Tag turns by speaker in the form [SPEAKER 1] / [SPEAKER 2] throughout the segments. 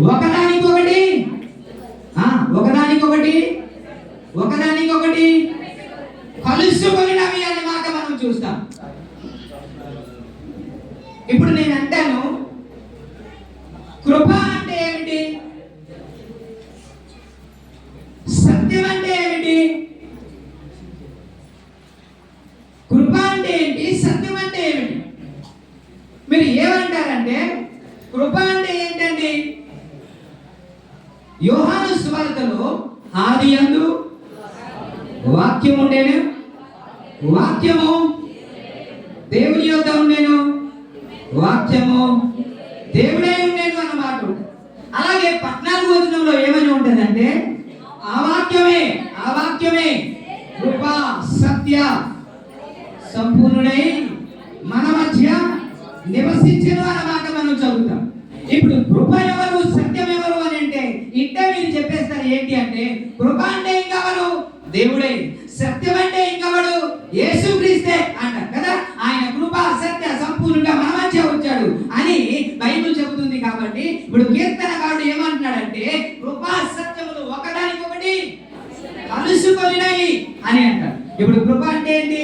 [SPEAKER 1] ఒకదానికొకటి. ఆ, ఒకదానికొకటి. ఒకదానికొకటి. కలుసుకొనినవి అనే మాట మనం చూస్తాం. ఇప్పుడు నేను అంటాను కృప అంటే ఏమిటి సత్యం అంటే ఏమిటి కృప అంటే ఏంటి సత్యం అంటే ఏమిటి మీరు ఏమంటారంటే కృప అంటే ఏంటండి యోహాను స్వార్థలో ఆది యందు వాక్యం ఉండేను వాక్యము? దేవుని యొక్క ఉండేను. వాక్యము? దేవుడే ఉండేను అన్నమాట అలాగే పద్నాలుగు వచనంలో ఏమని ఉంటుందంటే ఆ వాక్యమే ఆ వాక్యమే కృప సత్య సంపూర్ణుడై మన మధ్య నివసించను అన్నమాట మనం చదువుతాం ఇప్పుడు కృప ఎవరు సత్యం ఎవరు అని అంటే ఇట్టే మీరు చెప్పేస్తారు ఏంటి అంటే కృప అంటే ఇంకెవరు దేవుడే సత్యం అంటే ఇంకెవడు యేసుక్రీస్తే అంటారు కదా ఆయన కృప సత్య సంపూర్ణంగా మన మధ్య వచ్చాడు అని బైబిల్ చెబుతుంది కాబట్టి ఇప్పుడు కీర్తనకారుడు ఏమంటున్నాడంటే కృపా సత్యములు ఒకదానికొకటి కలుసుకొనినాయి అని అంటారు ఇప్పుడు కృప అంటే ఏంటి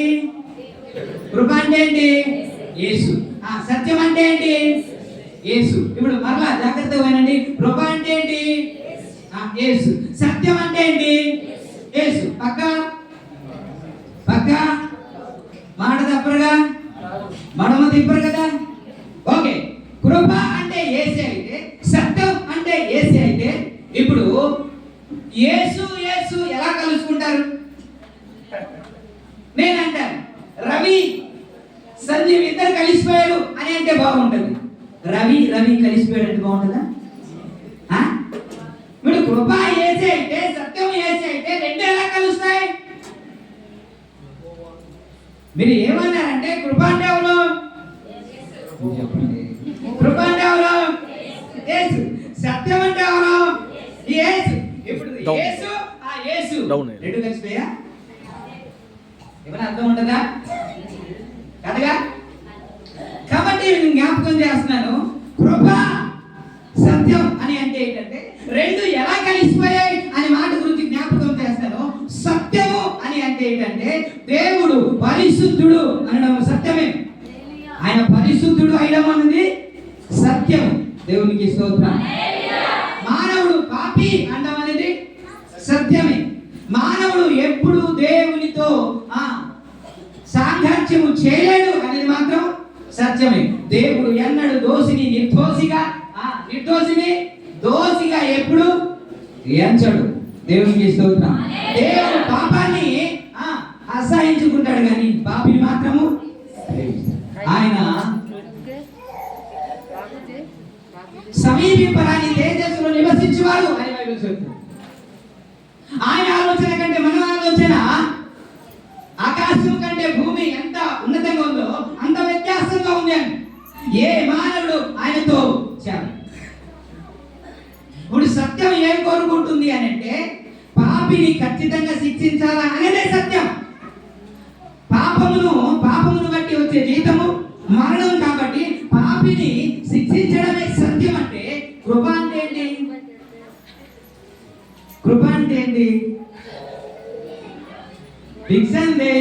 [SPEAKER 1] కృప అంటే ఏంటి? యేసు ఆ సత్యం అంటే ఏంటి? యేసు ఇప్పుడు మరలా జాగ్రత్తగా వినండి. కృప అంటే ఏంటి? ఆ, యేసు సత్యం అంటే ఏంటి? యేసు పక్క? పక్క? మాట తప్పరుగా? మడమ తిప్పరు కదా ఓకే కృప అంటే ఏసే అయితే సత్యం అంటే ఏసే అయితే ఇప్పుడు యేసు యేసు ఎలా కలుసుకుంటారు నేను అంటాను రవి సంజీవ్ ఇద్దరు కలిసిపోయారు అని అంటే బాగుంటుంది రవి రవి కలిసిపోయాడు అంటే బాగుంటుందా ఆ? ఇప్పుడు కృప ఏసే అయితే సత్యం ఏసే అయితే రెండు ఎలా కలుస్తాయి మీరు ఏమన్నారంటే కృప అంటే ఎవరు చెప్పండి. కృప అంటే ఎవరు యేసు సత్యం అంటే ఎవరు? యేసు ఇప్పుడు. యేసు ఆ యేసు. రెండు కలిసిపోయా? ఏమైనా అర్థం ఉంటుందా? కదగా? కాబట్టి నేను జ్ఞాపకం చేస్తున్నాను కృప సత్యం అని అంటే ఏంటంటే రెండు ఎలా కలిసిపోయాయి అనే మాట గురించి జ్ఞాపకం చేస్తాను సత్యము అని అంటే ఏంటంటే దేవుడు పరిశుద్ధుడు అనడం సత్యమే. ఆయన పరిశుద్ధుడు అయిడం అన్నది సత్యం దేవునికి స్తోత్రం. మానవుడు పాపి అనడం అనేది సత్యమే. మానవుడు ఎప్పుడు దేవునితో ఆ సాంగత్యము చేయలేడు అనేది మాత్రం సత్యమే. దేవుడు ఎన్నడు దోషిని నిర్దోషిగా ఆ నిర్దోషిని దోషిగా ఎప్పుడు ఎంచడు. దేవునికి స్తోత్రం. దేవుడు పాపాన్ని ఆ, అసహించుకుంటాడు కానీ పాపిని మాత్రము ప్రేమిస్తాడు. ఆయన సమీపింపరాని తేజస్సులో నివసించేవాడు అని బైబిల్ చెప్తుంది ఆయన ఆలోచన కంటే మన ఆలోచన ఆకాశం కంటే భూమి ఎంత ఉన్నతంగా ఉందో అంత వ్యత్యాసంగా ఉంది అని ఏ మానవుడు ఆయనతో చేరడు. ఇప్పుడు సత్యం ఏం కోరుకుంటుంది అని అంటే పాపిని ఖచ్చితంగా శిక్షించాలా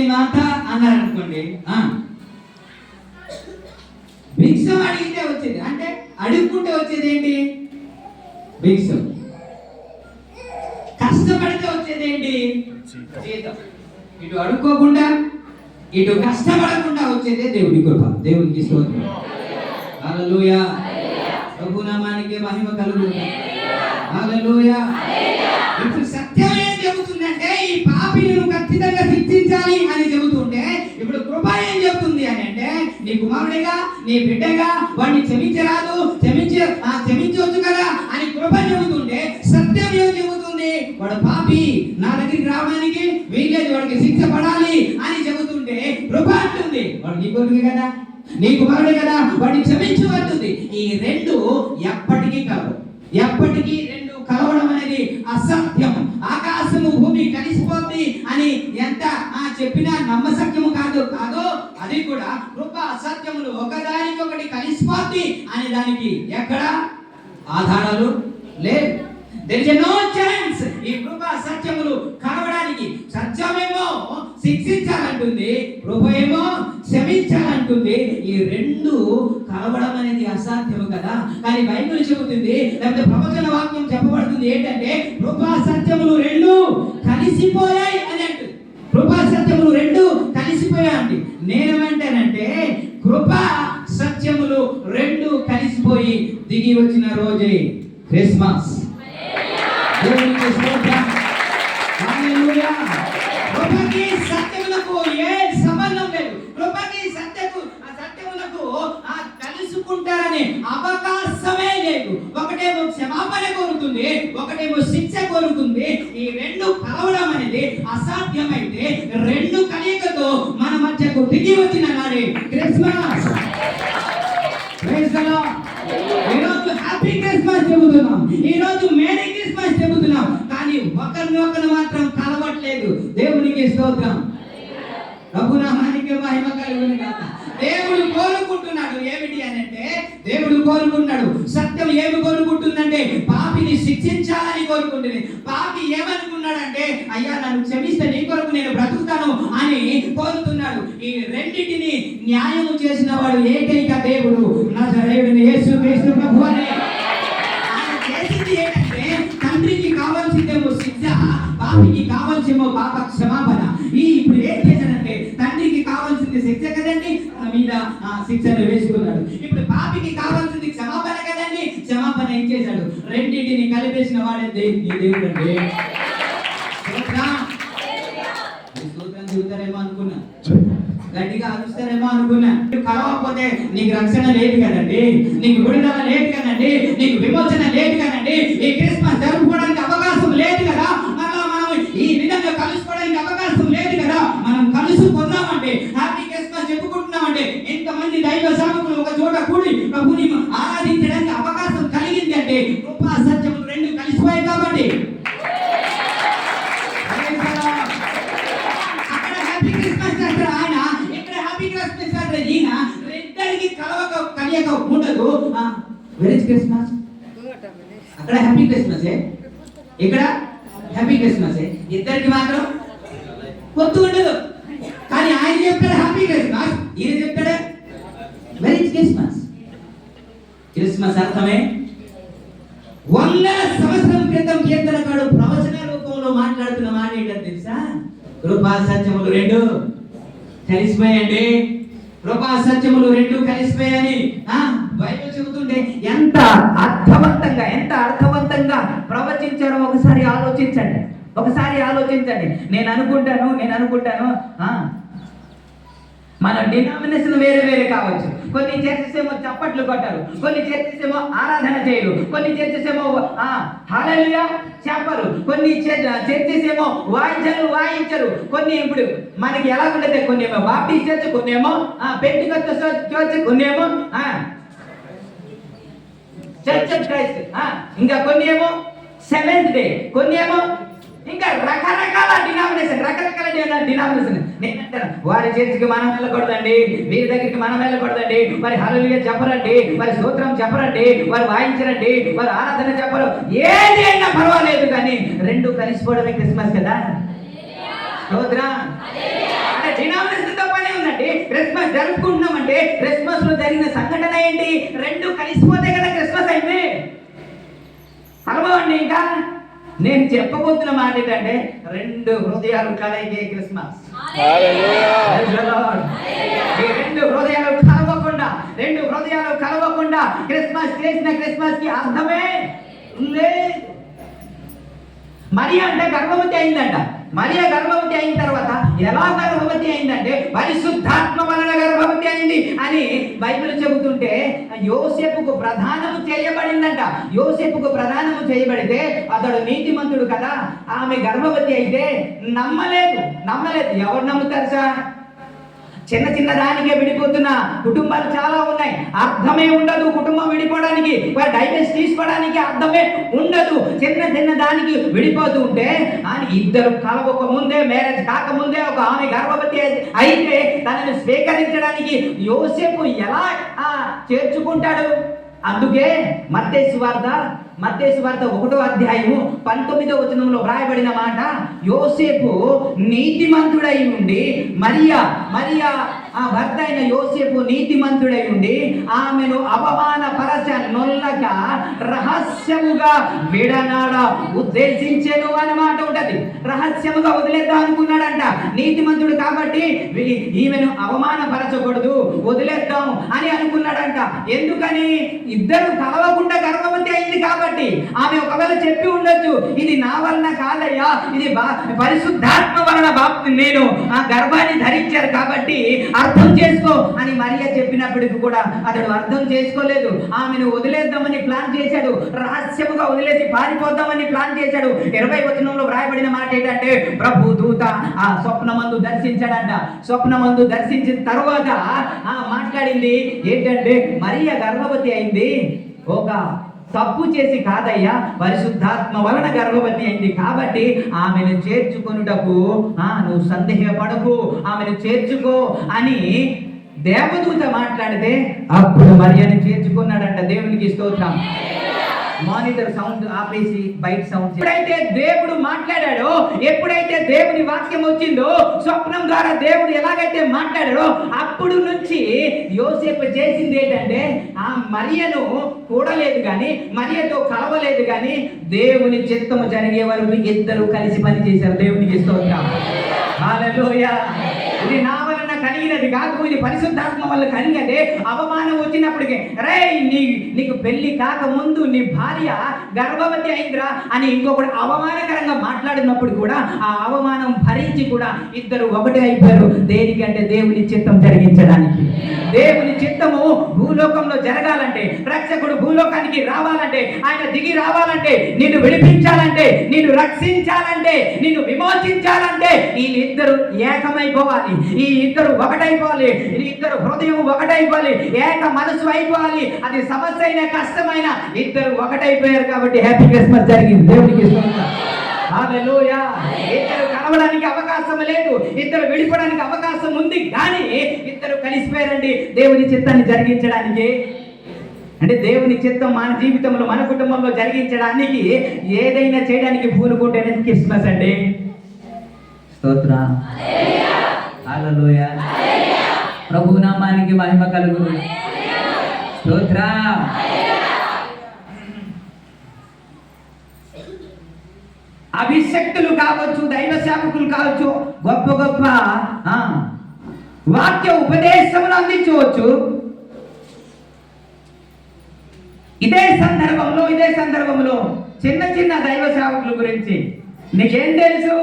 [SPEAKER 1] మాట అన్నారనుకోండి భిక్షం అడిగితే వచ్చేది అంటే అడుక్కుంటే వచ్చేది ఏంటి భిక్షం. కష్టపడితే వచ్చేది ఏంటి జీతం. ఇటు అడుక్కోకుండా ఇటు కష్టపడకుండా వచ్చేదే దేవుడి కృప దేవునికి స్తోత్రం. హల్లెలూయా. ప్రభు నామానికి మహిమ కలుగుతుంది హల్లెలూయా. ఇప్పుడు సత్యం ఏం చెబుతుందంటే ఈ ఇప్పుడు కృప ఏం చెప్తుంది అని అంటే నీ కుమారుడిగా నీ బిడ్డగా వాడిని క్షమించరాదు క్షమించ క్షమించవచ్చు కదా అని కృప చెబుతుంటే సత్యం ఏం చెబుతుంది? వాడు పాపి నా దగ్గరికి రావడానికి వీల్లేదు వాడికి శిక్ష పడాలి అని చెబుతుంటే కృప అంటుంది. వాడు నీ కొడుకు కదా నీ కుమారుడు కదా వాడిని క్షమించబడుతుంది ఈ రెండు ఎప్పటికీ కాదు ఎప్పటికీ అసత్యం. ఆకాశము భూమి కలిసిపోద్ది అని ఎంత ఆ చెప్పినా నమ్మసత్యము కాదు. కాదో అది కూడా కృప అసత్యములు ఒకదానికొకటి కలిసిపోద్ది అనే దానికి ఎక్కడ ఆధారాలు లేదు దెర్ ఇస్ నో ఛాన్స్ ఈ కృప సత్యములు కలవడానికి సత్యమేమో శిక్షించాలంటుంది కృప ఏమో క్షమించాలంటుంది రెండు కలవడం అనేది అసాధ్యం కదా? కానీ బైబిల్ చెబుతుంది లేకపోతే ప్రవచన వాక్యం చెప్పబడుతుంది ఏంటంటే కృపా సత్యములు రెండు కలిసిపోయాయి అని అంటుంది. కృపా సత్యములు రెండు కలిసిపోయాయండి నేనేమంటానంటే కృప సత్యములు రెండు కలిసిపోయి దిగి వచ్చిన రోజే క్రిస్మస్. రెండు కలవడం అనేది అసాధ్యమైతే రెండు కలయికతో మన మధ్యకు దిగి వచ్చిన నాడు క్రిస్మస్ Praise the Lord. ఈరోజు హ్యాపీ క్రిస్మస్ చెబుతున్నాం ఈ రోజు మేరీ క్రిస్మస్ చెబుతున్నాం కానీ ఒకరిని ఒకరు మాత్రం కలవట్లేదు దేవునికి స్తోత్రం రఘునామానికి మహిమ కలుగును గాక దేవుడు కోరుకుంటున్నాడు ఏమిటి అని అంటే దేవుడు కోరుకుంటున్నాడు సత్యం ఏమి కోరుకుంటుందంటే పాపిని శిక్షించాలని కోరుకుంటుంది పాపి ఏమనుకున్నాడంటే అయ్యా నన్ను క్షమిస్తే నీ కొరకు నేను బ్రతుకుతాను అని కోరుతున్నాడు. ఈ రెండింటిని న్యాయం చేసిన వాడు ఏకైక దేవుడు నజరేయుడిని యేసు క్రీస్తు ప్రభు అనే. ఆయన చేసింది ఏంటంటే తండ్రికి కావాల్సిందేమో శిక్ష పాపికి కావాల్సేమో పాప క్షమాపణ ఈ ఇప్పుడు ఏం చేశాడంటే తండ్రికి కావాల్సింది శిక్ష కదండి తన మీద ఆ శిక్షను వేసుకున్నాడు. ఇప్పుడు పాపికి కావాల్సింది క్షమాపణ కదండి క్షమాపణ ఏం చేశాడు? రెండింటిని కలిపేసిన వాడే దే- దేవుడు అండి స్తోత్రం. ఈ స్తోత్రం చెబుతారేమో అనుకున్నా గట్టిగా అరుస్తారేమో అనుకున్నా. నువ్వు కలవకపోతే నీకు రక్షణ లేదు కదండి. నీకు విడుదల లేదు కదండి. నీకు విమోచన లేదు కదండి. ఈ క్రిస్మస్ జరుపుకోవడానికి క్రిస్మస్ అక్కడ హ్యాపీ క్రిస్మస్ ఇక్కడ హ్యాపీ క్రిస్మస్ ఇద్దరికి మాత్రం పొత్తు ఉండదు. కానీ ఆయన చెప్పాడు హ్యాపీ క్రిస్మస్ ఈయన చెప్పాడు? వెరీ క్రిస్మస్ క్రిస్మస్ అర్థమే? వందల సంవత్సరం క్రితం కీర్తనకాడు ప్రవచన రూపంలో మాట్లాడుతున్న మాట ఏంటో తెలుసా? కృపా సత్యములు రెండు కలిసిపోయండి కృపా సత్యములు రెండు కలిసిపోయాయని ఆ ఎంత అర్థవంతంగా ఎంత అర్థవంతంగా ప్రవచించారో ఒకసారి ఆలోచించండి. ఒకసారి ఆలోచించండి. నేను అనుకుంటాను నేను అనుకుంటాను ఆ? మన డినామినేషన్ వేరే వేరే కావచ్చు. కొన్ని చర్చెస్ ఏమో చప్పట్లు కొట్టారు కొన్ని చర్చెస్ ఏమో ఆరాధన చేయరు కొన్ని చర్చెస్ ఏమో ఆ చెప్పరు. కొన్ని చర్చెస్ ఏమో వాయించరు వాయించరు. కొన్ని ఇప్పుడు మనకి ఎలా ఉండదు కొన్ని ఏమో బాప్టిస్ట్ చర్చ్ కొన్ని ఏమో ఆ పెంటికొత్త చర్చ్ కొన్ని ఏమో ఆ చర్చ్ ఆఫ్ క్రైస్ట్ ఇంకా కొన్ని ఏమో సెవెంత్ డే కొన్ని ఏమో ఇంకా రకరకాల డినామినేషన్ రకరకాల డినామినేషన్ నేను అంటాను వారి చర్చికి మనం వెళ్ళకూడదండి వీరి దగ్గరికి మనం వెళ్ళకూడదండి. మరి హల్లెలూయా చెప్పరండి మరి స్తోత్రం చెప్పరండి వారు వాయించరండి వారు ఆరాధన చెప్పరు. ఏది అయినా పర్వాలేదు కానీ రెండు కలిసిపోవడమే క్రిస్మస్ కదా. స్తోత్రం. అంటే డినామినేషన్ తో పనే ఉందండి. క్రిస్మస్ జరుపుకుంటున్నామంటే క్రిస్మస్లో జరిగిన సంఘటన ఏంటి? రెండు కలిసిపోతే కదా క్రిస్మస్ అయింది అనుభవండి ఇంకా. నేను చెప్పబోతున్న మాట ఏంటంటే రెండు హృదయాలు కలయికే క్రిస్మస్. ఈ రెండు హృదయాలు కలవకుండా రెండు హృదయాలు కలవకుండా క్రిస్మస్ చేసిన క్రిస్మస్కి అర్థమే లేదు. మరియ అంటే గర్భవతి అయిందంట. మరియ గర్భవతి అయిన తర్వాత ఎలా గర్భవతి అయిందంటే పరిశుద్ధాత్మ వలన గర్భవతి అయింది అని బైబిల్ చెబుతుంటే యోసేపుకు ప్రధానము చేయబడిందంట. యోసేపుకు ప్రధానము చేయబడితే అతడు నీతిమంతుడు కదా. ఆమె గర్భవతి అయితే నమ్మలేదు. నమ్మలేదు. ఎవరు నమ్ముతారు సార్? చిన్న చిన్న దానికే విడిపోతున్న కుటుంబాలు చాలా ఉన్నాయి. అర్థమే ఉండదు కుటుంబం విడిపోవడానికి వారి డైవర్స్ తీసుకోవడానికి అర్థమే ఉండదు. చిన్న చిన్న దానికి విడిపోతూ ఉంటే ఇద్దరు కలవక ముందే మ్యారేజ్ కాకముందే ఒక ఆమె గర్భవతి అయితే- తనను తనని స్వీకరించడానికి యోసేపు ఎలా ఆ, చేర్చుకుంటాడు? అందుకే మత్తేసు వార్త మత్తేసు వార్త ఒకటో అధ్యాయము పంతొమ్మిదో వచనంలో వ్రాయబడిన మాట యోసేపు నీతిమంతుడై ఉండి మరియా మరియా ఆ భర్త అయిన యోసేపు నీతిమంతుడై ఉండి ఆమెను అవమానపరచ నొల్లక రహస్యముగా విడనాడ ఉద్దేశించెను అన్నమాట ఉంటది. రహస్యముగా వదిలేద్దాం అనుకున్నాడంట. నీతిమంతుడు కాబట్టి ఈమెను అవమానపరచకూడదు వదిలేద్దాం అని అనుకున్నాడంట. ఎందుకని? ఇద్దరు కలవకుండా గర్భవతి అయింది కాబట్టి ఆమె ఒకవేళ చెప్పి ఉండొచ్చు ఇది నా వలన కాదయ్యా ఇది పరిశుద్ధాత్మ వలన బాప్ నేను ఆ గర్భాన్ని ధరించారు కాబట్టి అర్థం చేసుకో అని మరియా చెప్పినప్పటికి కూడా అతడు అర్థం చేసుకోలేదు. ఆమెను వదిలేద్దామని ప్లాన్ చేశాడు. రహస్యముగా వదిలేసి పారిపోద్దామని ప్లాన్ చేశాడు. ఇరవై వచనంలో వ్రాయబడిన మాట ఏంటంటే ప్రభు దూత ఆ స్వప్నమందు దర్శించాడంట. స్వప్నమందు దర్శించిన తర్వాత ఆ మాట్లాడింది ఏంటంటే మరియ గర్భవతి అయింది. ఒక తప్పు చేసి కాదయ్యా పరిశుద్ధాత్మ వలన గర్భవతి అయింది కాబట్టి ఆమెను చేర్చుకొనుటకు ఆ నువ్వు సందేహపడకు ఆమెను చేర్చుకో అని దేవదూత మాట్లాడితే అప్పుడు మరియని చేర్చుకున్నాడంట దేవునికి స్తోత్రం. మానిటర్ సౌండ్ ఆపేసి బయట సౌండ్ ఎప్పుడైతే దేవుడు మాట్లాడాడో ఎప్పుడైతే దేవుని వాక్యం వచ్చిందో స్వప్నం ద్వారా దేవుడు ఎలాగైతే మాట్లాడాడో అప్పుడు నుంచి యోసేపు చేసింది ఏంటంటే ఆ మరియను కూడలేదు కానీ మరియతో కలవలేదు కానీ దేవుని చిత్తము జరిగే వరకు ఇద్దరు కలిసి పని చేశారు దేవునికి స్తోత్రం. హల్లెలూయా. ఇది నా కలిగినది కాదు ఇది పరిశుద్ధాత్మ వల్ల కలిగినదే అవమానం వచ్చినప్పటికే రే నీ నీకు పెళ్ళి కాక ముందు నీ భార్య గర్భవతి అయిందిరా అని ఇంకొకటి అవమానకరంగా మాట్లాడినప్పుడు కూడా ఆ అవమానం భరించి కూడా ఇద్దరు ఒకటే అయిపోయారు. దేనికంటే దేవుని చిత్తం జరిగించడానికి. దేవుని చిత్తము భూలోకంలో జరగాలంటే రక్షకుడు భూలోకానికి రావాలంటే ఆయన దిగి రావాలంటే నిన్ను విడిపించాలంటే నిన్ను రక్షించాలంటే నిన్ను విమోచించాలంటే వీళ్ళిద్దరు ఏకమైపోవాలి. ఈ ఇద్దరు ఒకటైపోవాలి. ఇద్దరు హృదయం ఒకటైపోవాలి. ఏక మనసు అయిపోవాలి. అది సమస్య అయినా కష్టమైన ఇద్దరు ఒకటైపోయారు కాబట్టి హ్యాపీ క్రిస్మస్ జరిగింది. దేవునికి ఇద్దరు కలవడానికి అవకాశం లేదు. ఇద్దరు విడిపోవడానికి అవకాశం ఉంది కానీ ఇద్దరు కలిసిపోయారండి. దేవుని చిత్తాన్ని జరిగించడానికి. అంటే దేవుని చిత్తం మన జీవితంలో మన కుటుంబంలో జరిగించడానికి ఏదైనా చేయడానికి పూనుకుంటేనే క్రిస్మస్ అండి. స్తోత్ర. హల్లెలూయా ప్రభు నామానికి మహిమ కలుగును స్తోత్ర అభిషక్తులు కావచ్చు దైవ సేవకులు కావచ్చు గొప్ప గొప్ప వాక్య ఉపదేశములు అందించవచ్చు. ఇదే సందర్భంలో ఇదే సందర్భంలో చిన్న చిన్న దైవ సేవకుల గురించి. నీకేం తెలుసు?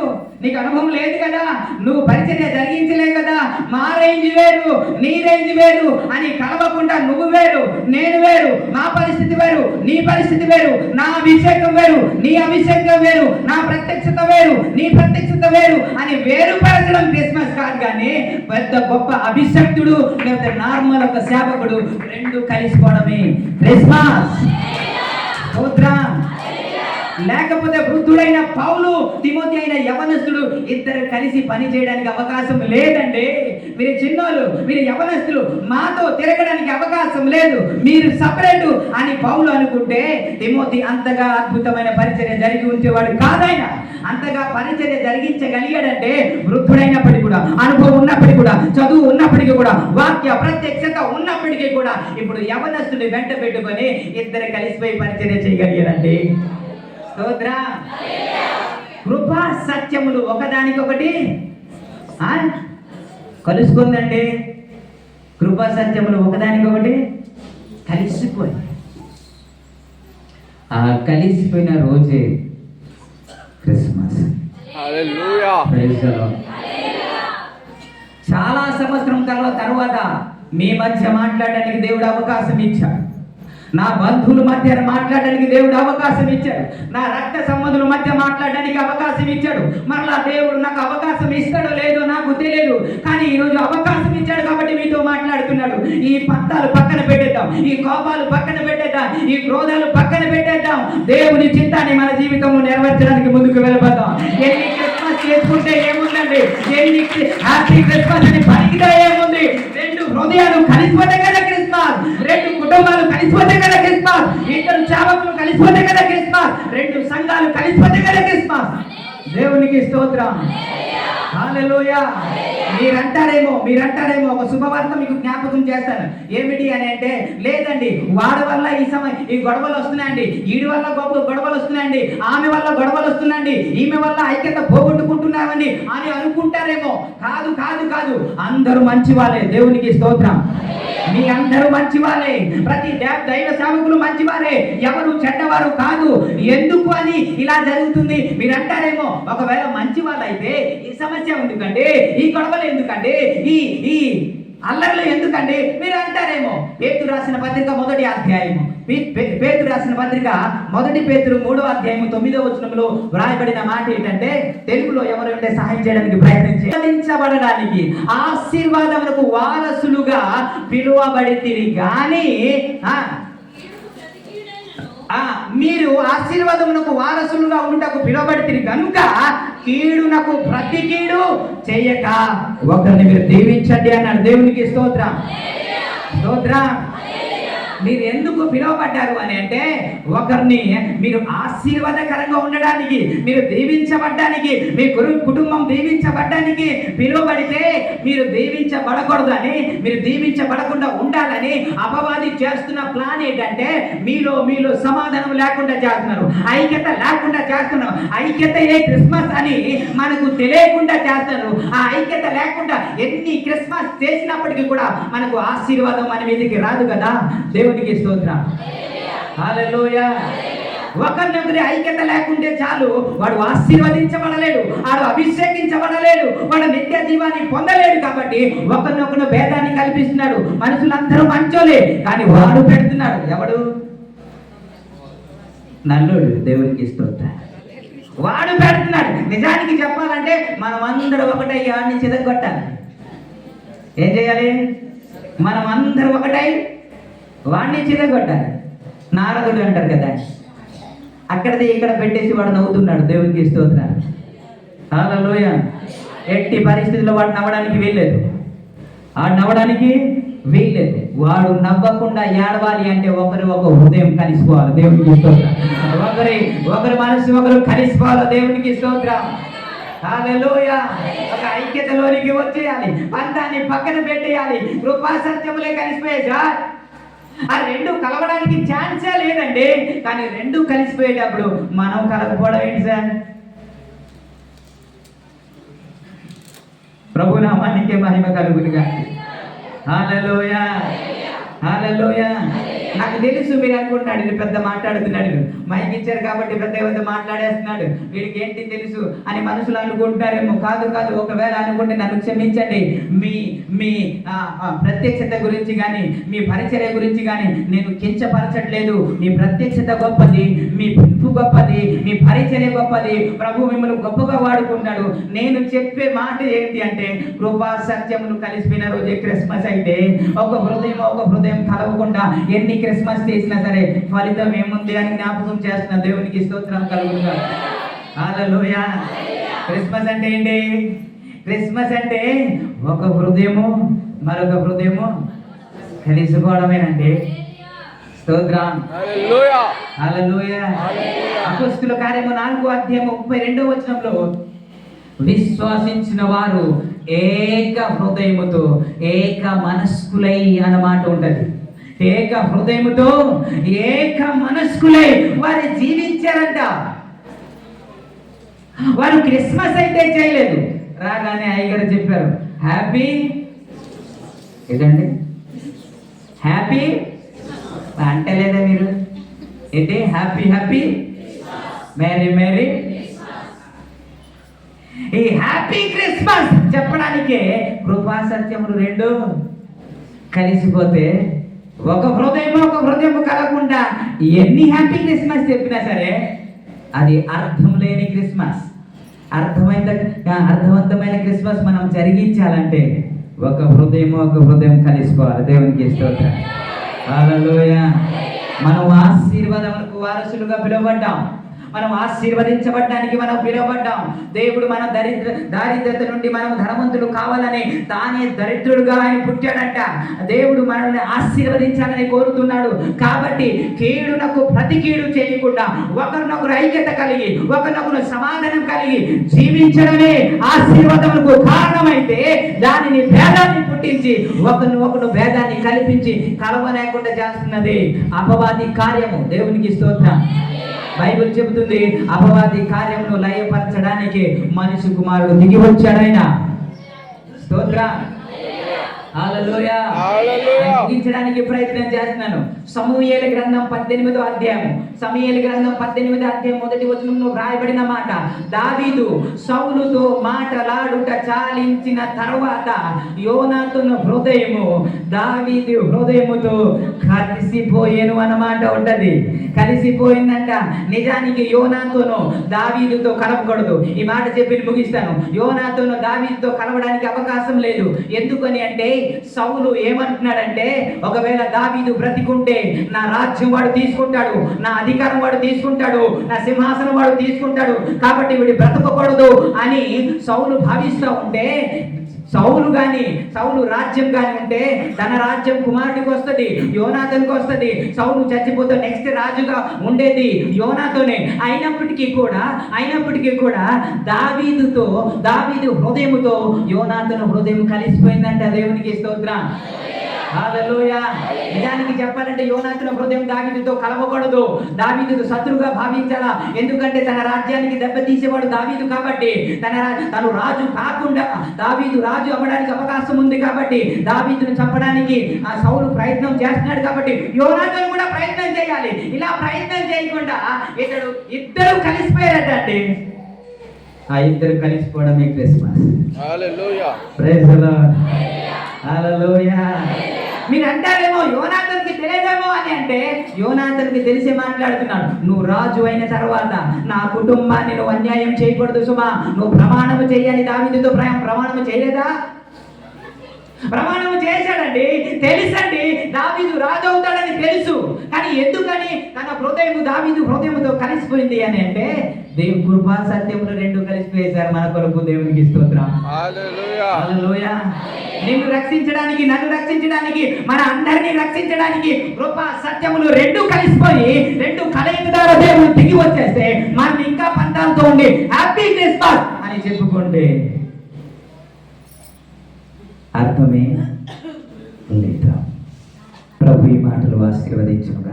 [SPEAKER 1] నీకు అనుభవం లేదు కదా? నువ్వు పరిచర్య జరిగించలే కదా? మా రేంజ్ వేరు నీ రేంజ్ వేరు అని కలవకుండా నువ్వు వేరు నేను వేరు మా పరిస్థితి వేరు నీ పరిస్థితి వేరు నా అభిషేకం వేరు నీ అభిషేకం వేరు నా ప్రత్యక్షత వేరు నీ ప్రత్యక్షత వేరు అని వేరుపరచడం క్రిస్మస్ కాదు కానీ పెద్ద గొప్ప అభిషక్తుడు లేకపోతే నార్మల్ ఒక సేవకుడు రెండు కలిసిపోవడమే. క్రిస్మస్! స్తోత్రం లేకపోతే వృద్ధుడైన పౌలు తిమోతి అయిన యవనస్తుడు ఇద్దరు కలిసి పని చేయడానికి అవకాశం లేదండి. మీరు చిన్నోళ్ళు మీరు యవనస్తులు మాతో తిరగడానికి అవకాశం లేదు. మీరు సపరేటు అని పౌలు అనుకుంటే తిమోతి అంతగా అద్భుతమైన పరిచర్య జరిగి ఉంచేవాడు కాదైనా. అంతగా పరిచర్య జరిగించగలిగాడంటే వృద్ధుడైనప్పటికీ కూడా అనుభవం ఉన్నప్పటికీ కూడా చదువు ఉన్నప్పటికీ కూడా వాక్య ప్రత్యక్షత ఉన్నప్పటికీ కూడా ఇప్పుడు యవనస్తుని వెంట పెట్టుకొని ఇద్దరు కలిసిపోయి పరిచర్య చేయగలిగారండి. స్తోత్ర. కృపా సత్యములు ఒకదానికొకటి. ఆ? కలుసుకుందండి కృపా సత్యములు ఒకదానికొకటి కలిసిపోయి. ఆ కలిసిపోయిన రోజే క్రిస్మస్. చాలా సంవత్సరం తర్వాత తర్వాత మీ మధ్య మాట్లాడడానికి దేవుడు అవకాశం ఇచ్చాడు. నా బంధువుల మధ్య మాట్లాడడానికి దేవుడు అవకాశం ఇచ్చాడు. నా రక్త సంబంధుల మధ్య మాట్లాడడానికి అవకాశం ఇచ్చాడు. మరలా దేవుడు నాకు అవకాశం ఇస్తాడో లేదో నాకు తెలియదు. కానీ ఈరోజు అవకాశం ఇచ్చాడు కాబట్టి మీతో మాట్లాడుతున్నాడు. ఈ పంతాలు పక్కన పెట్టేద్దాం ఈ కోపాలు పక్కన పెట్టేద్దాం ఈ క్రోధాలు పక్కన పెట్టేద్దాం. దేవుని చిత్తాన్ని మన జీవితంలో నెరవేర్చడానికి ముందుకు వెళ్ళబద్దాం ఎన్ని క్రిస్మస్ చేసుకుంటే ఏముందండి? ఎన్ని హ్యాపీ క్రిస్మస్ అని పలికితే ఏముంది? రెండు హృదయాలు కలిసిపోతే కదా క్రిస్మస్ రెండు కుటుంబాలు కలిసిపోతే కదా క్రిస్మస్. ఇద్దరు చావకులు కలిసిపోతే కదా క్రిస్మస్. రెండు సంఘాలు కలిసిపోతే కదా క్రిస్మస్. దేవునికి స్తోత్రం. హల్లెలూయా. మీరంటారేమో మీరంటారేమో ఒక శుభవార్త మీకు జ్ఞాపకం చేస్తాను. ఏమిటి అని అంటే లేదండి వాడి వల్ల ఈ సమయం ఈ గొడవలు వస్తున్నాయండి. వీడి వల్ల గొప్ప గొడవలు వస్తున్నాయండి. ఆమె వల్ల గొడవలు వస్తున్నాయండి. ఈమె వల్ల ఐక్యత పోగొట్టుకుంటున్నామని అని అనుకుంటారేమో. కాదు కాదు కాదు. అందరూ మంచి వాళ్ళే దేవునికి స్తోత్రం. మీ అందరూ మంచి వాళ్ళే ప్రతి దైవ సేవకులు మంచివారే. ఎవరు చెడ్డవారు కాదు. ఎందుకు అని ఇలా జరుగుతుంది? మీరు అంటారేమో ఒకవేళ మంచి వాళ్ళైతే ఈ సమస్య ఎందుకండి ఈ గొడవలు ఎందుకండి ఈ ఈ అల్లర్లు ఎందుకండి మీరు అంటారేమో. పేతురు రాసిన పత్రిక మొదటి అధ్యాయము. పేతు పేతురు రాసిన పత్రిక మొదటి పేతురు మూడో అధ్యాయము తొమ్మిదో వచనంలో వ్రాయబడిన మాట ఏంటంటే తెలుగులో ఎవరు ఉంటే సహాయం చేయడానికి ప్రయత్నించబడడానికి ఆశీర్వాదములకు వారసులుగా పిలువబడి తిరిగి కానీ ఆ, మీరు ఆశీర్వాదమునకు వారసులుగా ఉండుటకు పిలువబడితే కనుక కీడునకు ప్రతి కీడు చేయక. ఒకరిని మీరు దీవించండి అన్నాడు దేవునికి స్తోత్రం. స్తోత్రం. మీరు ఎందుకు పిలువబడ్డారు అని అంటే ఒకరిని మీరు ఆశీర్వాదకరంగా ఉండడానికి మీరు దీవించబడ్డానికి మీ కుటుంబం దీవించబడ్డానికి పిలువబడితే మీరు దీవించబడకూడదు అని మీరు దీవించబడకుండా ఉండాలని అపవాది చేస్తున్న ప్లాన్ ఏంటంటే మీలో మీలో సమాధానం లేకుండా చేస్తున్నారు ఐక్యత లేకుండా చేస్తున్నారు. ఐక్యత ఏ క్రిస్మస్ అని మనకు తెలియకుండా చేస్తున్నారు. ఆ ఐక్యత లేకుండా ఎన్ని క్రిస్మస్ చేసినప్పటికీ కూడా మనకు ఆశీర్వాదం మన మీదకి రాదు కదా? దేవునికి స్తోత్రం. హాలలోయ ఒకరినొకరి ఐక్యత లేకుంటే చాలు. వాడు ఆశీర్వదించబడలేడు వాడు అభిషేకించబడలేడు వాడు నిత్య జీవాన్ని పొందలేడు కాబట్టి ఒకరినొకరు భేదాన్ని కల్పిస్తున్నాడు. మనుషులందరూ మంచోలే కానీ వాడు పెడుతున్నాడు. ఎవడు? నల్లుడు దేవునికి స్తోత్ర. వాడు పెడుతున్నాడు. నిజానికి చెప్పాలంటే మనం అందరూ ఒకటై వాడిని చిదగొట్టాలి ఏం చేయాలి? మనం అందరూ ఒకటై వాడిని చిదగొట్టాలి నారదుడు అంటారు కదా అక్కడది ఇక్కడ పెట్టేసి వాడు నవ్వుతున్నాడు దేవునికి స్తోత్రాలు. లోయ ఎట్టి పరిస్థితుల్లో వాడు నవ్వడానికి వీల్లేదు. వాడు నవ్వడానికి వీల్లేదు. వాడు నవ్వకుండా ఏడవాలి అంటే ఒకరు ఒక హృదయం కలిసిపోవాలి దేవునికి స్తోత్రం ఒకరి ఒకరి మనసు ఒకరు కలిసిపోవాలి దేవునికి స్తోత్రం ఒక ఐక్యతలోనికి వచ్చేయాలి. పంతాన్ని పక్కన పెట్టేయాలి. కృపా సత్యములే కలిసిపోయే సార్ ఆ రెండు కలవడానికి ఛాన్సే లేదండి. కానీ రెండు కలిసిపోయేటప్పుడు మనం కలగపోవడం ఏంటి సార్? ప్రభు నామానికే మహిమ కలుగునుగా హల్లెలూయా. హల్లెలూయా. నాకు తెలుసు మీరు అనుకుంటున్నాడు ఇది పెద్ద మాట్లాడుతున్నాడు. మైక్ ఇచ్చారు కాబట్టి పెద్ద పెద్ద మాట్లాడేస్తున్నాడు. వీడికి ఏంటి తెలుసు అని మనుషులు అనుకుంటారేమో. కాదు కాదు ఒకవేళ అనుకుంటే నన్ను క్షమించండి. మీ మీ ప్రత్యక్షత గురించి కానీ మీ పరిచర్య గురించి కానీ నేను కించపరచట్లేదు. మీ ప్రత్యక్షత గొప్పది. మీ పిలుపు గొప్పది మీ పరిచర్య గొప్పది. ప్రభు మిమ్మల్ని గొప్పగా వాడుకుంటాడు నేను చెప్పే మాట ఏంటి అంటే కృపా సత్యమును కలిసిపోయిన రోజే క్రిస్మస్ అయితే ఒక హృదయం ఒక హృదయం కలవకుండా ఎన్ని క్రిస్మస్ చేసినా సరే ఫలితం ఏముంది అని జ్ఞాపకం చేస్తున్న దేవునికి స్తోత్రం కలుగుగా హల్లెలూయా. క్రిస్మస్ అంటే ఏంటి? క్రిస్మస్ అంటే ఒక హృదయము మరొక హృదయము కలిసిపోవడమేనండి. స్తోత్రం. అపొస్తలుల కార్యము నాలుగో అధ్యాయం ముప్పై రెండో వచనంలో విశ్వాసించిన వారు ఏక హృదయముతో ఏక మనస్కులై అన్నమాట ఉంటది. ఏక హృదయముతో ఏక మనస్కులై వారు జీవించారంట. వారు క్రిస్మస్ అయితే చేయలేదు. రాగానే అయ్యగారు చెప్పారు హ్యాపీ? ఏంటండి హ్యాపీ అంటలేదా మీరు? ఏంటి? హ్యాపీ హ్యాపీ మేరీ మేరీ ఈ హ్యాపీ క్రిస్మస్ చెప్పడానికే కృపా సత్యములు రెండు కలిసిపోతే ఒక హృదయం ఒక హృదయం కలగకుండా ఎన్ని హ్యాపీ క్రిస్మస్ చెప్పినా సరే అది అర్థం లేని క్రిస్మస్ అర్థమైన అర్థవంతమైన క్రిస్మస్ మనం జరిగించాలంటే ఒక హృదయం ఒక హృదయం కలిసిపోవాలి. దేవునికి స్తోత్రం. మనం ఆశీర్వాదములకు వారసులుగా పిలువబడ్డాం. మనం ఆశీర్వదించబడ్డానికి మనం పిలువబడ్డాం. దేవుడు మన దరిద్ర దారిద్రత నుండి మనం ధనవంతులు కావాలని తానే దరిద్రుడుగా ఆయన పుట్టాడంట. దేవుడు మనల్ని ఆశీర్వదించాలని కోరుతున్నాడు. కాబట్టి కీడునకు ప్రతి కీడు చేయకుండా ఒకరినొకరు ఐక్యత కలిగి ఒకరినొకరు సమాధానం కలిగి జీవించడమే ఆశీర్వాదములకు కారణమైతే దానిని భేదాన్ని పుట్టించి ఒకరిని ఒకరు భేదాన్ని కల్పించి కలవ లేకుండా చేస్తున్నది అపవాది కార్యము. దేవునికి స్తోత్రం. బైబిల్ చెబుతుంది అపవాది కార్యమును లయపరచడానికి మనిషి కుమారుడు దిగి వచ్చాడైన స్తోత్రం. ముగించడానికి ప్రయత్నం చేస్తున్నాను. సమూయేల గ్రంథం పద్దెనిమిదో అధ్యాయం సమూయేల గ్రంథం పద్దెనిమిదో అధ్యాయం మొదటి వచనంలో వ్రాయబడిన మాట దావీదు సౌలుతో మాటలాడుట చాలించిన తర్వాత యోనాతును హృదయము దావీదు హృదయముతో కలిసిపోయేను అన్నమాట ఉంటది. కలిసిపోయిందంట నిజానికి యోనాతోను దావీదుతో కలవకూడదు. ఈ మాట చెప్పి ముగిస్తాను. యోనాతోను దావీదుతో కలవడానికి అవకాశం లేదు. ఎందుకని అంటే సౌలు ఏమంటున్నాడంటే ఒకవేళ దావీదు బ్రతికుంటే నా రాజ్యం వాడు తీసుకుంటాడు నా అధికారం వాడు తీసుకుంటాడు నా సింహాసనం వాడు తీసుకుంటాడు కాబట్టి వీడు బ్రతకకూడదు అని సౌలు భావిస్తూ ఉంటే సౌలు గాని సౌలు రాజ్యం గాని ఉంటే తన రాజ్యం కుమారుడికి వస్తుంది యోనాథన్కి వస్తుంది. సౌలు చచ్చిపోతే నెక్స్ట్ రాజుగా ఉండేది యోనాతోనే. అయినప్పటికీ కూడా అయినప్పటికీ కూడా దావీదుతో దావీదు హృదయముతో యోనాథను హృదయం కలిసిపోయిందంట దేవునికి స్తోత్రం. నిజానికి చెప్పాలంటే యోనాథుల హృదయం దావీదుతో కలవకూడదు. దావీదుతో శత్రుగా భావించాలా? ఎందుకంటే తన రాజ్యానికి దెబ్బతీసేవాడు దావీదు కాబట్టి తన తను రాజు కాకుండా దావీదు రాజు అవ్వడానికి అవకాశం ఉంది కాబట్టి దావీదును చంపడానికి ఆ సౌలు ప్రయత్నం చేస్తున్నాడు కాబట్టి యోనాథులు కూడా ప్రయత్నం చేయాలి. ఇలా ప్రయత్నం చేయకుండా ఇతడు ఇద్దరు కలిసిపోయారట అండి ఆ ఇద్దరు కలిసిపోవడమే క్రిస్మస్.
[SPEAKER 2] హల్లెలూయా
[SPEAKER 1] ప్రైజ్ హల్లెలూయా మీరు అంటారేమో యోనాథన్కి తెలియదేమో అని అంటే యోనాథన్కి తెలిసి మాట్లాడుతున్నాడు. నువ్వు రాజు అయిన తర్వాత నా కుటుంబాన్ని నువ్వు అన్యాయం చేయకూడదు సుమా. నువ్వు ప్రమాణము చేయాలి దావిదితో ప్రమాణము చేయలేదా? ప్రమాణం చేశాడండి తెలుసండి దావీదు రాజు అవుతాడని తెలుసు. కానీ ఎందుకని తన హృదయం దావీదు హృదయంతో కలిసిపోయింది అని అంటే దేవుని కృపా సత్యములు రెండు కలిసిపోయేశారు మన కొరకు దేవునికి స్తోత్రం. హల్లెలూయా. నిన్ను రక్షించడానికి నన్ను రక్షించడానికి మన అందరినీ రక్షించడానికి కృప సత్యములు రెండు కలిసిపోయి రెండు కలయిక ద్వారా దేవుడు దిగి వచ్చేస్తే మనం ఇంకా పంతాలతో ఉండి హ్యాపీ క్రిస్మస్ అని చెప్పుకోండి అర్థమే లేదా ప్రభు ఈ మాటలు ఆశీర్వదించుగా